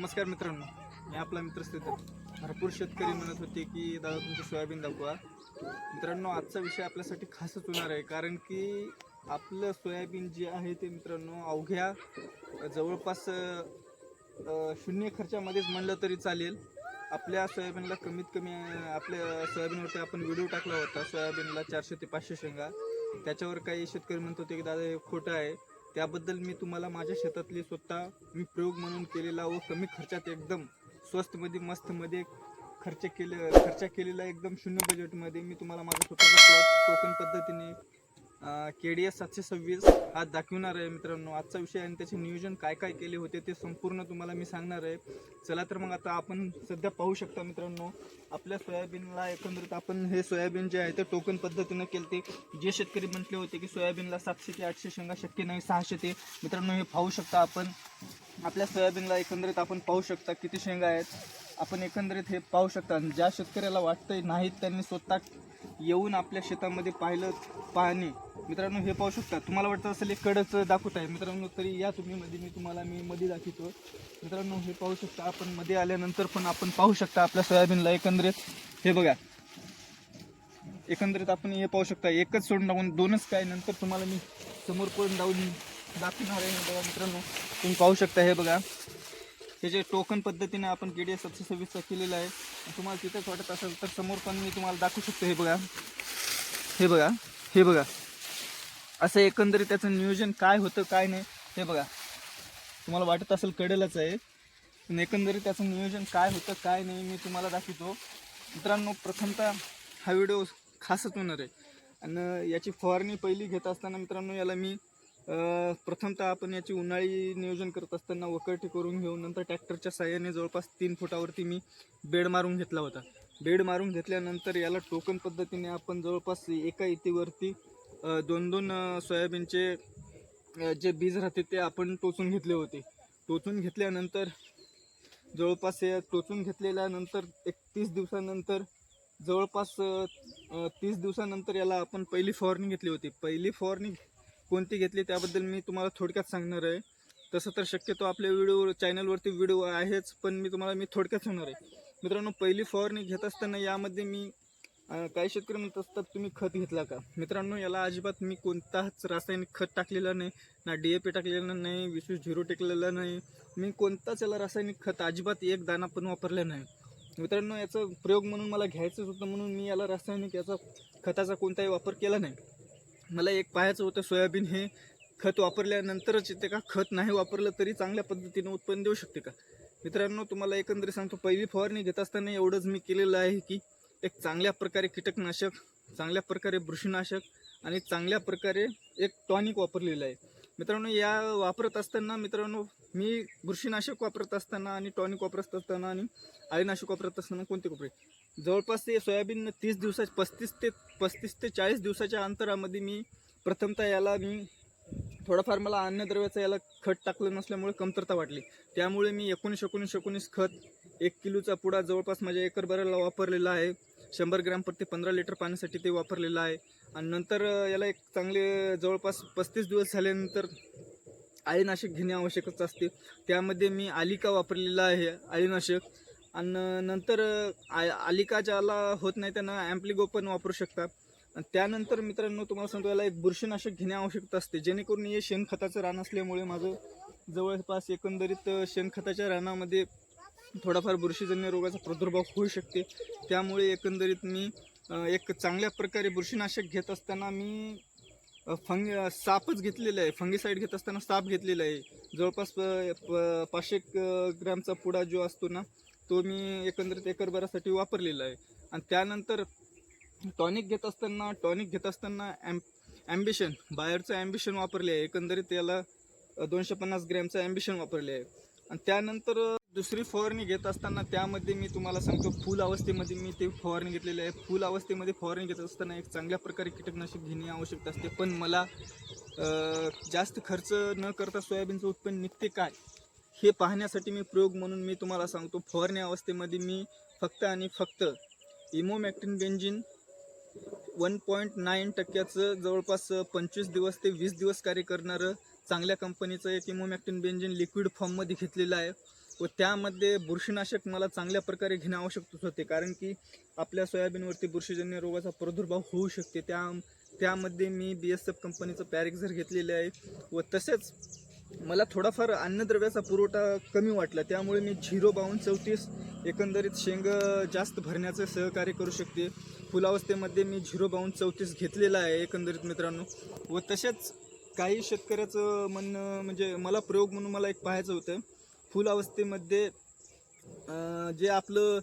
नमस्कार मित्रांनो मी आपला मित्र स्थित. भरपूर शेतकरी म्हणत होते की दादा तुमचं सोयाबीन दाखवा. मित्रांनो आजचा विषय आपल्यासाठी खासच होणार आहे कारण की आपलं सोयाबीन जे आहे ते मित्रांनो अवघ्या जवळपास शून्य खर्चामध्येच म्हणलं तरी चालेल. आपल्या सोयाबीनला कमीत कमी आपल्या सोयाबीनवरती आपण व्हिडिओ टाकला होता सोयाबीनला चारशे ते पाचशे शेंगा. त्याच्यावर काही शेतकरी म्हणत होते की दादा हे खोटं आहे. त्याबद्दल मी तुम्हाला माझ्या शेतातली स्वतः मी प्रयोग म्हणून केलेला व कमी खर्चात एकदम स्वस्तमध्ये मस्तमध्ये खर्च केले खर्च केलेला एकदम शून्य बजेटमध्ये मी तुम्हाला माझा स्वतःचा प्लॉट टोकन पद्धतीने के डी एस सातशे सव्वीस हा दाखवणार आहे मित्रांनो. आजचा विषय आणि त्याचे नियोजन काय काय केले होते ते संपूर्ण तुम्हाला मी सांगणार आहे. चला तर मग आता आपण सध्या पाहू शकता मित्रांनो. आपल्या सोयाबीनला एकंदरीत आपण हे सोयाबीन जे आहे ते टोकन पद्धतीनं केले ते जे शेतकरी म्हटले होते की सोयाबीनला सातशे ते आठशे शेंगा शक्य नाही सहाशे ते. मित्रांनो हे पाहू शकता आपण. आपल्या सोयाबीनला एकंदरीत आपण पाहू शकता किती शेंगा आहेत. आपण एकंदरीत हे पाहू शकता. आणि ज्या शेतकऱ्याला वाटतंय नाहीत त्यांनी स्वतः येऊन आपल्या शेतामध्ये पाहिलं पाहणे मित्रांनो हे पाहू शकता तुम्हाला वाटतं असेल एक कडच दाखवत आहे. मित्रांनो तरी या तुम्ही मध्ये मी तुम्हाला मी मध्ये दाखवतो. मित्रांनो हे पाहू शकता आपण मध्ये आल्यानंतर पण आपण पाहू शकता आपल्या सोयाबीनला एकंदरीत. हे बघा. एकंदरीत आपण हे पाहू शकता एकच सोडून टाकून दोनच काय नंतर तुम्हाला मी समोर पण जाऊन दाखवणार आहे. बघा मित्रांनो तुम्ही पाहू शकता हे बघा. हे जे टोकन पद्धतीने आपण के डी एस सातशे सव्वीसचा केलेला आहे तुम्हाला तिथंच वाटत असेल तर समोर पण मी तुम्हाला दाखवू शकतो हे बघा. हे बघा हे बघा. असं एकंदरीत त्याचं नियोजन काय होतं काय नाही हे बघा. तुम्हाला वाटत असेल कळेलच आहे. पण एकंदरीत त्याचं नियोजन काय होतं काय नाही मी तुम्हाला दाखवतो. मित्रांनो प्रथमतः हा व्हिडिओ खासच होणार आहे. आणि याची फवारणी पहिली घेत असताना मित्रांनो याला मी प्रथमतः आपण याची उन्हाळी नियोजन करत असताना वकरटी करून घेऊन नंतर ट्रॅक्टरच्या साह्याने जवळपास तीन फुटावरती मी बेड मारून घेतला होता. बेड मारून घेतल्यानंतर याला टोकन पद्धतीने आपण जवळपास एका इतीवरती दोन दोन सोयाबीनचे जे बीज राहते ते आपण टोचून घेतले होते. टोचून घेतल्यानंतर जवळपास हे टोचून घेतलेल्यानंतर एक तीस दिवसानंतर जवळपास तीस दिवसानंतर याला आपण पहिली फवारणी घेतली होती. पहिली फवारणी कोणती घेतली त्याबद्दल मी तुम्हाला थोडक्यात सांगणार आहे. तसं तर शक्यतो आपल्या व्हिडिओ चॅनलवरती व्हिडिओ आहेच पण मी तुम्हाला मी थोडक्यात सांगणार आहे. मित्रांनो पहिली फवारणी घेत असताना यामध्ये मी काही शेतकरी म्हणत असतात तुम्ही खत घेतला का? मित्रांनो याला अजिबात मी कोणताच रासायनिक खत टाकलेलं नाही ना डी ए पी टाकलेला नाही विशेष झिरो टेकलेला नाही. मी कोणताच याला रासायनिक खत अजिबात एक दाणा पण वापरलं नाही. मित्रांनो याचा प्रयोग म्हणून मला घ्यायचंच होतं म्हणून मी याला रासायनिक याचा खताचा कोणताही वापर केला नाही. मला एक पाहायचं होतं सोयाबीन हे खत वापरल्यानंतरच येते का खत नाही वापरलं तरी चांगल्या पद्धतीने उत्पन्न देऊ शकते का? मित्रांनो तुम्हाला एकंदरीत सांगतो पहिली फवारणी घेत असताना एवढंच मी केलेलं आहे की एक चांगल्या प्रकारे कीटकनाशक चांगल्या प्रकारे बुरशीनाशक आणि चांगल्या प्रकारे एक टॉनिक वापरलेलं आहे. मित्रांनो या वापरत असताना मित्रांनो मी बुरशीनाशक वापरत असताना आणि टॉनिक वापरत असताना आणि आळीनाशक वापरत असताना कोणते कपडे? जवळपास ते सोयाबीन तीस दिवसा पस्तीस ते पस्तीस ते चाळीस दिवसाच्या अंतरामध्ये मी प्रथमतः याला मी थोडंफार मला अन्नद्रव्याचं याला खत टाकलं नसल्यामुळे कमतरता वाटली. त्यामुळे मी एकोणीस एकोणीस एकोणीस खत एक किलोचा पुडा जवळपास माझ्या एकरभराला वापरलेला आहे. शंभर ग्रॅम प्रति पंधरा लिटर पाण्यासाठी ते वापरलेलं आहे. आणि नंतर याला एक चांगले जवळपास पस्तीस दिवस झाल्यानंतर आळीनाशक घेणे आवश्यकच असते. त्यामध्ये मी आलिका वापरलेला आहे आळीनाशक. आणि नंतर आ- आलिका ज्याला होत नाही त्यांना ॲम्प्लिगो पण वापरू शकता. आणि त्यानंतर मित्रांनो तुम्हाला सांगतो याला एक बुरशीनाशक घेणे आवश्यकता असते. जेणेकरून हे शेणखताचं रान असल्यामुळे माझं जवळपास एकंदरीत शेणखताच्या रानामध्ये थोडाफार बुरशीजन्य रोगाचा प्रादुर्भाव होऊ शकते. त्यामुळे एकंदरीत मी एक चांगल्या प्रकारे बुरशीनाशक घेत असताना मी फंगी फंग सापच घेतलेला आहे. फंगीसाईड घेत असताना साप घेतलेला आहे. जवळपास प- प- पाचशे ग्रॅमचा पुडा जो असतो ना तो मी एकंदरीत एकरभरासाठी वापरलेला आहे. आणि त्यानंतर टॉनिक घेत असताना टॉनिक घेत असताना ॲम ॲम्बिशन बाहेरचं ॲम्बिशन वापरले आहे. एकंदरीत याला दोनशे पन्नास ग्रॅमचं ॲम्बिशन वापरले आहे. आणि त्यानंतर दुसरी फवारणी घेत असताना त्यामध्ये मी तुम्हाला सांगतो फुल अवस्थेमध्ये मी ते फवारणी घेतलेली आहे. फुल अवस्थेमध्ये फवारणी घेत असताना एक चांगल्या प्रकारे कीटकनाशक घेणे आवश्यक असते. पण मला जास्त खर्च न करता सोयाबीनचं उत्पन्न निघते काय हे पाहण्यासाठी मी प्रयोग म्हणून मी तुम्हाला सांगतो. फवारणी अवस्थेमध्ये मी फक्त आणि फक्त emamectin benzoate one point nine टक्क्याचं जवळपास पंचवीस दिवस ते वीस दिवस कार्य करणारं चांगल्या कंपनीचं एक इमोमॅक्टिन बेंजिन लिक्विड फॉर्ममध्ये घेतलेलं आहे. व त्यामध्ये बुरशीनाशक मला चांगल्या प्रकारे घेणे आवश्यक होते. कारण की आपल्या सोयाबीनवरती बुरशीजन्य रोगाचा प्रादुर्भाव होऊ शकते. त्या त्यामध्ये मी बी एस एफ कंपनीचं पॅरेक्झर घेतलेले आहे. व तसेच मला थोडाफार अन्नद्रव्याचा पुरवठा कमी वाटला. त्यामुळे मी झिरो बावन्न चौतीस एकंदरीत शेंग जास्त भरण्याचं सहकार्य करू शकते. फुलावस्थेमध्ये मी झिरो बावन्न चौतीस घेतलेला आहे एकंदरीत मित्रांनो. व तसेच काही शेतकऱ्याचं म्हणणं म्हणजे मला प्रयोग म्हणून मला एक पाहायचं होतं. फुल अवस्थेमध्ये जे आपलं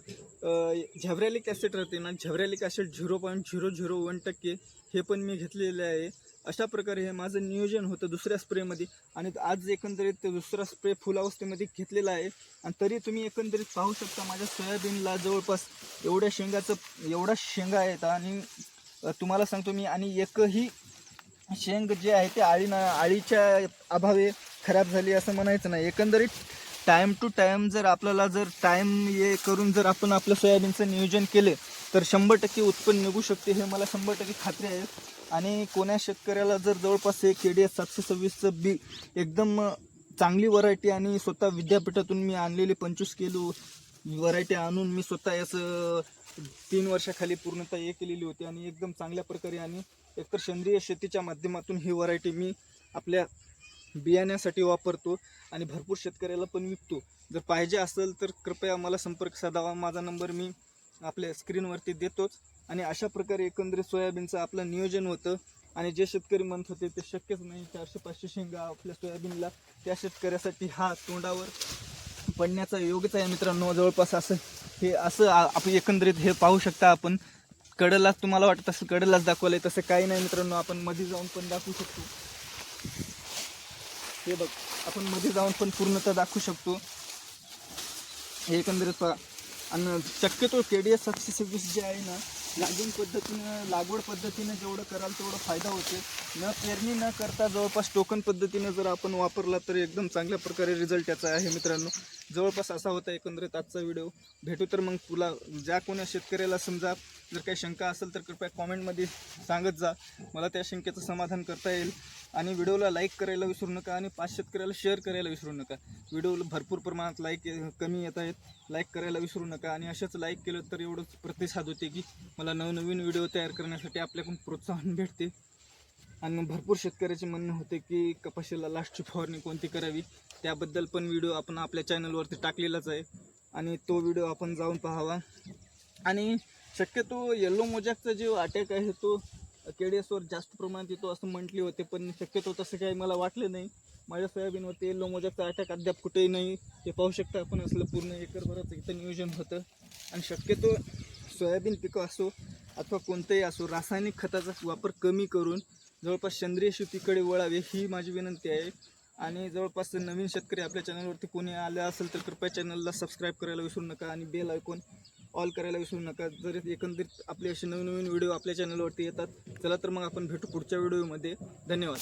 झॅव्रॅलिक ॲसिड राहते ना झॅव्रॅलिक acid zero point zero zero one टक्के हे पण मी घेतलेले आहे. अशा प्रकारे हे माझं नियोजन होतं दुसऱ्या स्प्रेमध्ये आणि आज एकंदरीत दुसरा स्प्रे फुल अवस्थेमध्ये घेतलेला आहे. आणि तरी तुम्ही एकंदरीत पाहू शकता माझ्या सोयाबीनला जवळपास एवढ्या शेंगाचं एवढा शेंगा आहेत. आणि तुम्हाला सांगतो मी आणि एकही शेंग जे आहे ते आळी आळीच्या अभावे खराब झाली असं म्हणायचं नाही. एकंदरीत टाईम टू टाईम जर आपल्याला जर टाईम हे करून जर आपण आपलं सोयाबीनचं नियोजन केलं तर शंभर टक्के उत्पन्न निघू शकते हे मला शंभर टक्के खात्री आहे. आणि कोण्या शेतकऱ्याला जर जवळपास एक के डी एस सातशे सव्वीसचं बी एकदम चांगली व्हरायटी आणि स्वतः विद्यापीठातून मी आणलेली पंचवीस किलो व्हरायटी आणून मी स्वतः याचं तीन वर्षाखाली पूर्णतः हे केलेली होती आणि एकदम चांगल्या प्रकारे आणि एकतर सेंद्रिय शेतीच्या माध्यमातून ही व्हरायटी मी आपल्या बियाण्यासाठी वापरतो आणि भरपूर शेतकऱ्याला पण विकतो. जर पाहिजे असेल तर कृपया मला संपर्क साधावा. माझा नंबर मी आपल्या स्क्रीनवरती देतोच. आणि अशा प्रकारे एकंदरीत सोयाबीनचं आपलं नियोजन होतं. आणि जे शेतकरी म्हणत होते ते शक्यच नाही चारशे पाचशे शेंगा आपल्या सोयाबीनला त्या शेतकऱ्यासाठी हा तोंडावर पडण्याचा योगच आहे मित्रांनो. जवळपास असं हे असं आपण एकंदरीत हे पाहू शकता आपण. कडलाच तुम्हाला वाटत असं कडलाच आहे तसं काही नाही मित्रांनो. आपण मध्ये जाऊन पण दाखवू शकतो. हे बघ आपण मध्ये जाऊन पण पूर्णतः दाखवू शकतो. हे एकंदरीत पहा. आणि शक्यतो के डी एस सातशे सव्वीस जे आहे ना लागण पद्धतीनं लागवड पद्धतीनं जेवढं कराल तेवढं फायदा होते. न पेरणी न करता जवळपास टोकन पद्धतीनं जर आपण वापरला तर एकदम चांगल्या प्रकारे रिझल्ट याचा आहे मित्रांनो. जवळपास असा होता एकंदरीत आजचा व्हिडिओ भेटू तर मग तुला ज्या कोण्या शेतकऱ्याला समजा जर काही शंका असेल तर कृपया कॉमेंटमध्ये सांगत जा. मला त्या शंकेचं समाधान करता येईल. आणि व्हिडिओला लाईक करायला विसरू नका आणि पाच शेतकऱ्याला शेअर करायला विसरू नका. व्हिडिओला भरपूर प्रमाणात लाईक कमी येत आहेत. लाईक करायला विसरू नका आणि असंच लाईक केलं तर एवढंच प्रतिसाद होते की मला नवनवीन व्हिडिओ तयार करण्यासाठी आपल्याकडून प्रोत्साहन भेटते. आणि मग भरपूर शेतकऱ्याचे म्हणणं होते की कपाशीला लास्टची फवारणी कोणती करावी? त्याबद्दल पण व्हिडिओ आपण आपल्या चॅनलवरती टाकलेलाच आहे. आणि तो व्हिडिओ आपण जाऊन पाहावा. आणि शक्यतो येल्लो मोजॅकचा जो अटॅक आहे तो के डी एसवर जास्त प्रमाणात येतो असं म्हटले होते पण शक्यतो तसं काही मला वाटलं नाही. माझ्या सोयाबीनवरती येल्लो मोजॅकचा अटॅक अद्याप कुठेही नाही. ते पाहू शकता आपण असलं पूर्ण एकरभराचं इथं नियोजन होतं. आणि शक्यतो सोयाबीन पिकं असो अथवा कोणतंही असो रासायनिक खताचा वापर कमी करून जवळपास सेंद्रिय शेतीकडे वळावे ही माझी विनंती आहे. आणि जवळपास नवीन शेतकरी आपल्या चॅनलवरती कोणी आले असेल तर कृपया चॅनलला सबस्क्राईब करायला विसरू नका आणि बेल ऐकून ऑल करायला विसरू नका. जर एकंदरीत आपले असे नवीन नवीन व्हिडिओ आपल्या चॅनलवरती येतात चला तर मग आपण भेटू पुढच्या व्हिडिओमध्ये धन्यवाद.